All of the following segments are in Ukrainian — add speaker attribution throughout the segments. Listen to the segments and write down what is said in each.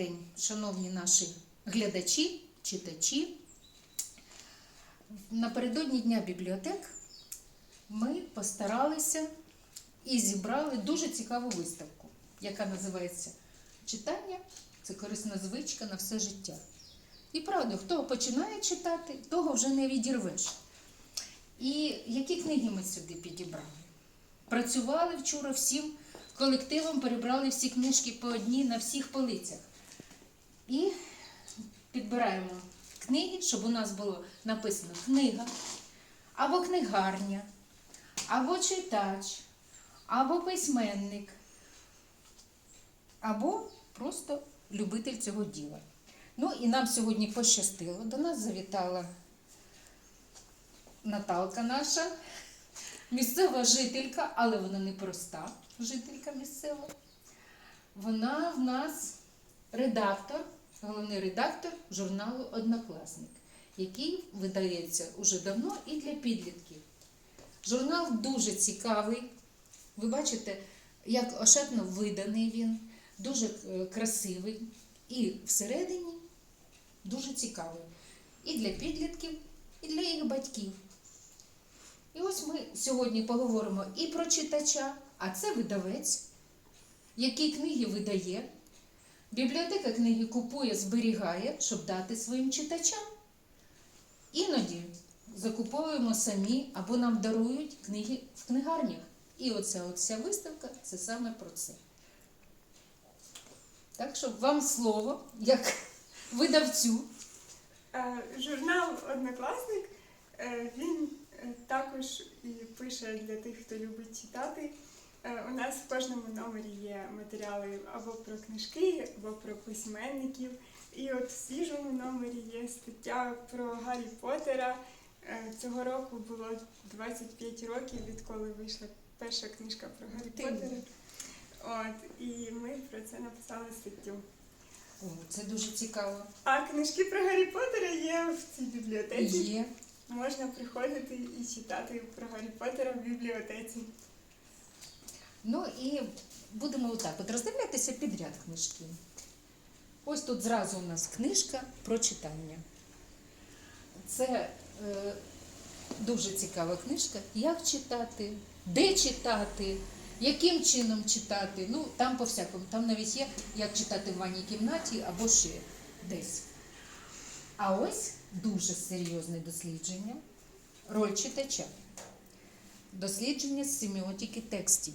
Speaker 1: день, шановні наші глядачі, читачі. Напередодні Дня бібліотек ми постаралися і зібрали дуже цікаву виставку, яка називається Читання це корисна звичка на все життя. І правда, хто починає читати, того вже не відірвеш. І які книги ми сюди підібрали? Працювали вчора всім колективом, перебрали всі книжки по одній на всіх полицях. І підбираємо книги, щоб у нас було написано книга, або книгарня, або читач, або письменник, або просто любитель цього діла. Ну і нам сьогодні пощастило. До нас завітала Наталка наша, місцева жителька, але вона не проста жителька місцева. Вона в нас редактор, головний редактор журналу Однокласник, який видається уже давно і для підлітків. Журнал дуже цікавий. Ви бачите, як ошатно виданий він, дуже е, красивий. І всередині дуже цікавий. І для підлітків, і для їх батьків. І ось ми сьогодні поговоримо і про читача, а це видавець, який книги видає. Бібліотека книги купує, зберігає, щоб дати своїм читачам. Іноді закуповуємо самі або нам дарують книги в книгарнях. І оця оця виставка це саме про це. Так що вам слово, як видавцю.
Speaker 2: Е, Журнал Однокласник е, він е, також і пише для тих, хто любить читати. Е, У нас в кожному номері є матеріали або про книжки, або про письменників. І от в свіжому номері є стаття про Гаррі Поттера. Е, Цього року було 25 років, відколи вийшла перша книжка про Гаррі. Поттера. От, і ми про це написали статтю.
Speaker 1: О, це дуже цікаво.
Speaker 2: А книжки про Гаррі Поттера є в цій бібліотеці.
Speaker 1: Є.
Speaker 2: Можна приходити і читати про Гаррі Поттера в бібліотеці.
Speaker 1: Ну і будемо отак от роздивлятися підряд книжки. Ось тут зразу у нас книжка про читання. Це е, дуже цікава книжка. Як читати, де читати, яким чином читати. Ну, там по всякому. Там навіть є, як читати в ванній кімнаті або ще десь. А ось дуже серйозне дослідження. Роль читача. Дослідження семіотики текстів.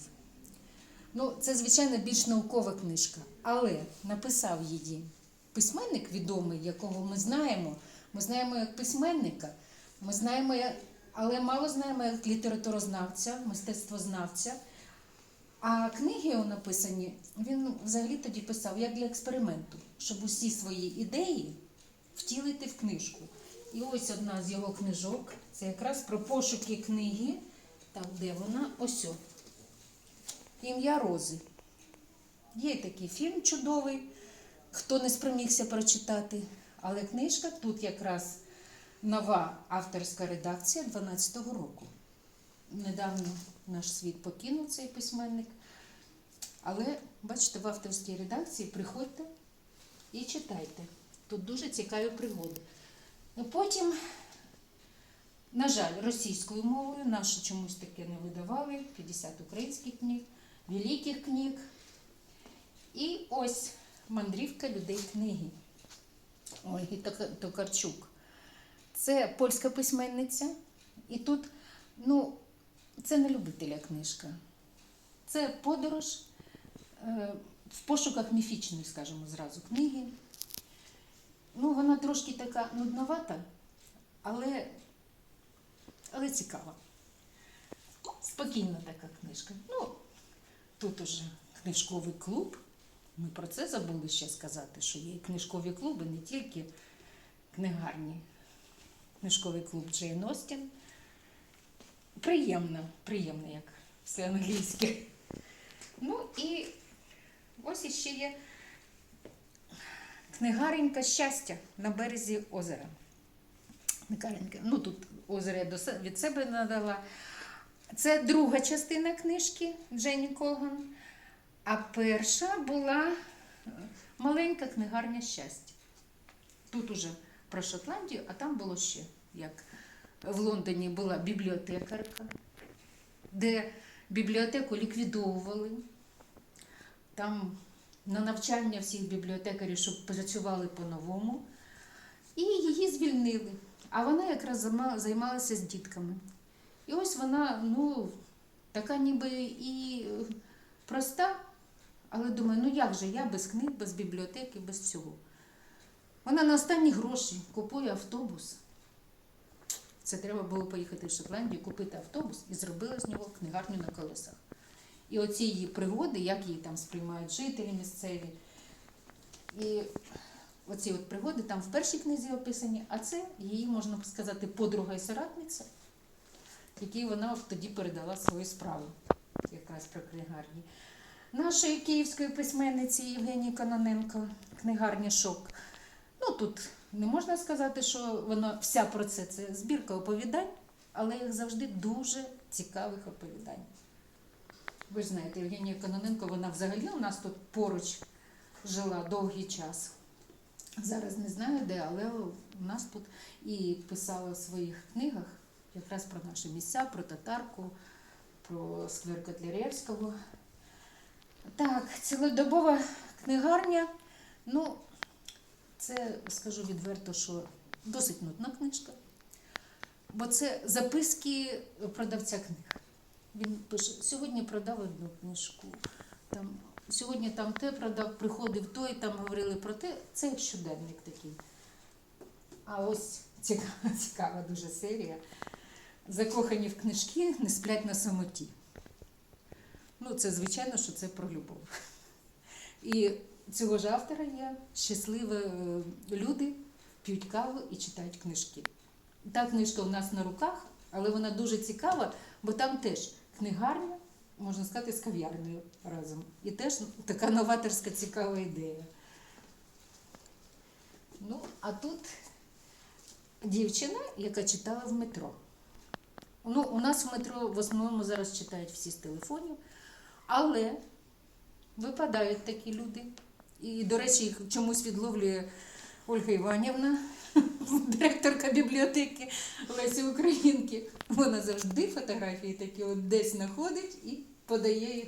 Speaker 1: Ну, це, звичайно, більш наукова книжка, але написав її письменник відомий, якого ми знаємо. Ми знаємо як письменника, ми знаємо, але мало знаємо як літературознавця, мистецтвознавця. А книги його написані, він взагалі тоді писав як для експерименту, щоб усі свої ідеї втілити в книжку. І ось одна з його книжок це якраз про пошуки книги. Так, де вона? Ось. Ім'я Рози. Є такий фільм чудовий, хто не спромігся прочитати. Але книжка тут якраз нова авторська редакція 12-го року. Недавно наш світ покинув цей письменник. Але, бачите, в авторській редакції приходьте і читайте. Тут дуже цікаві пригоди. Ну, Потім, на жаль, російською мовою наші чомусь таке не видавали. 50 українських книг, великих книг. І ось мандрівка людей книги. Ольги Токарчук. Це польська письменниця. І тут, ну, це не любителя книжка. Це подорож е, в пошуках міфічної, скажімо, зразу книги. Ну, вона трошки така нудновата, але, але цікава. Спокійна така книжка. Ну, тут уже книжковий клуб. Ми про це забули ще сказати, що є книжкові клуби, не тільки книгарні. Книжковий клуб Джейн Остін. Приємно, приємно, як все англійське. Ну і ось іще є книгаренька щастя на березі озера. Книгаренька. Ну тут озеро я від себе надала. Це друга частина книжки Дженні Колган. А перша була Маленька книгарня щастя. Тут уже про Шотландію, а там було ще, як в Лондоні була бібліотекарка, де бібліотеку ліквідовували. Там на навчання всіх бібліотекарів, щоб працювали по-новому. І її звільнили. А вона якраз займалася з дітками. І ось вона, ну, така ніби і е, проста, але думаю, ну як же я без книг, без бібліотеки, без всього. Вона на останні гроші купує автобус. Це треба було поїхати в Шотландію, купити автобус і зробила з нього книгарню на колесах. І оці її пригоди, як її там сприймають жителі місцеві. І оці от пригоди там в першій книзі описані, а це її, можна сказати, подруга і соратниця, якій вона тоді передала свою справу, якраз про книгарні. Нашої київської письменниці Євгенії Кононенко, книгарня Шок. Ну тут не можна сказати, що вона вся про це це збірка оповідань, але їх завжди дуже цікавих оповідань. Ви ж знаєте, Євгенія Кононенко, вона взагалі у нас тут поруч жила довгий час. Зараз не знаю де, але у нас тут і писала в своїх книгах якраз про наші місця, про татарку, про сквер Котляревського. Так, цілодобова книгарня. Ну, це скажу відверто, що досить нудна книжка. Бо це записки продавця книг. Він пише: сьогодні продав одну книжку, там, сьогодні там те продав, приходив той, там говорили про те. Це як щоденник такий. А ось цікава, цікава дуже серія. Закохані в книжки не сплять на самоті. Ну, це звичайно, що це про любов. І цього ж автора є щасливі е, люди, п'ють каву і читають книжки. Та книжка у нас на руках, але вона дуже цікава, бо там теж книгарня, можна сказати, з кав'ярнею разом. І теж така новаторська цікава ідея. Ну, а тут дівчина, яка читала в метро. Ну, у нас в метро в основному зараз читають всі з телефонів, але випадають такі люди. І, до речі, їх чомусь відловлює Ольга Іванівна, директорка бібліотеки Лесі Українки. Вона завжди фотографії такі от десь знаходить і подає їх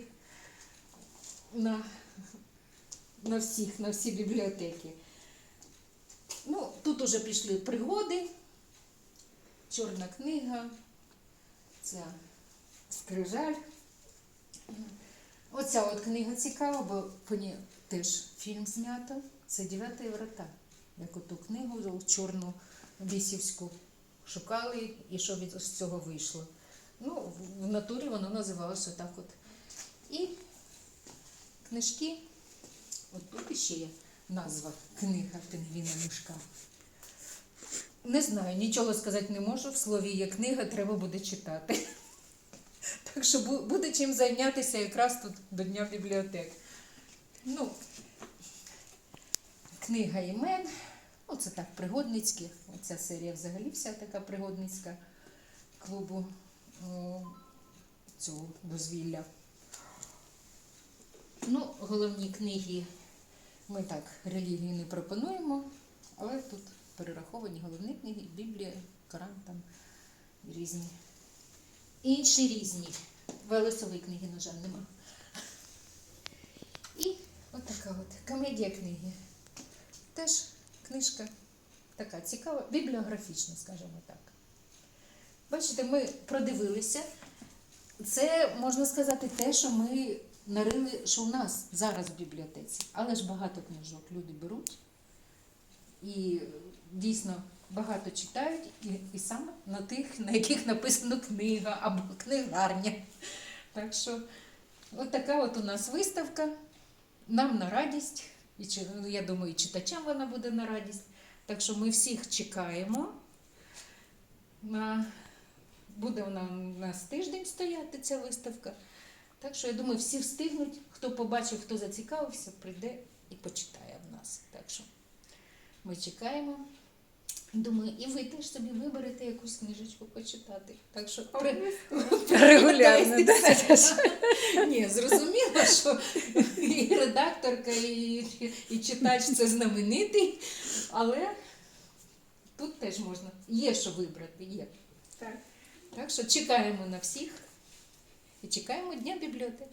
Speaker 1: на, на всіх, на всі бібліотеки. Ну, тут уже пішли пригоди, чорна книга, ця скрижаль. Оця от книга цікава, бо по ній теж фільм знято. Це «Дев'яті врата. Як оту книгу чорну бісівську шукали і що від з цього вийшло. Ну, в- натурі воно називалося так от. І книжки, от тут іще є назва книга Пінгвіна мішка. Не знаю, нічого сказати не можу. В слові є книга, треба буде читати. Так що буде чим зайнятися якраз тут до Дня бібліотек. Ну, книга імен. Оце так пригодницькі. Оця серія взагалі вся така пригодницька клубу цього дозвілля. Ну, головні книги ми так релігії не пропонуємо, але тут перераховані головні книги, Біблія, Коран там і різні. Інші різні. Велесової книги, на жаль, нема. І от така от комедія книги. Теж книжка така цікава, бібліографічна, скажімо так. Бачите, ми продивилися. Це, можна сказати, те, що ми нарили, що у нас зараз в бібліотеці. Але ж багато книжок люди беруть. І дійсно багато читають, і, і саме на тих, на яких написано книга або книгарня. Так що, от така от у нас виставка. Нам на радість, і ну, я думаю, і читачам вона буде на радість. Так що ми всіх чекаємо. На... Буде вона у нас тиждень стояти, ця виставка. Так що я думаю, всі встигнуть. Хто побачив, хто зацікавився, прийде і почитає в нас. Так що ми чекаємо. Думаю, і ви теж собі виберете якусь книжечку почитати. Так що при...
Speaker 3: Регулярно?
Speaker 1: Ні, зрозуміло, що і редакторка, і, і читач це знаменитий, але тут теж можна. Є що вибрати, є.
Speaker 2: Так.
Speaker 1: Так що чекаємо на всіх і чекаємо Дня бібліотек.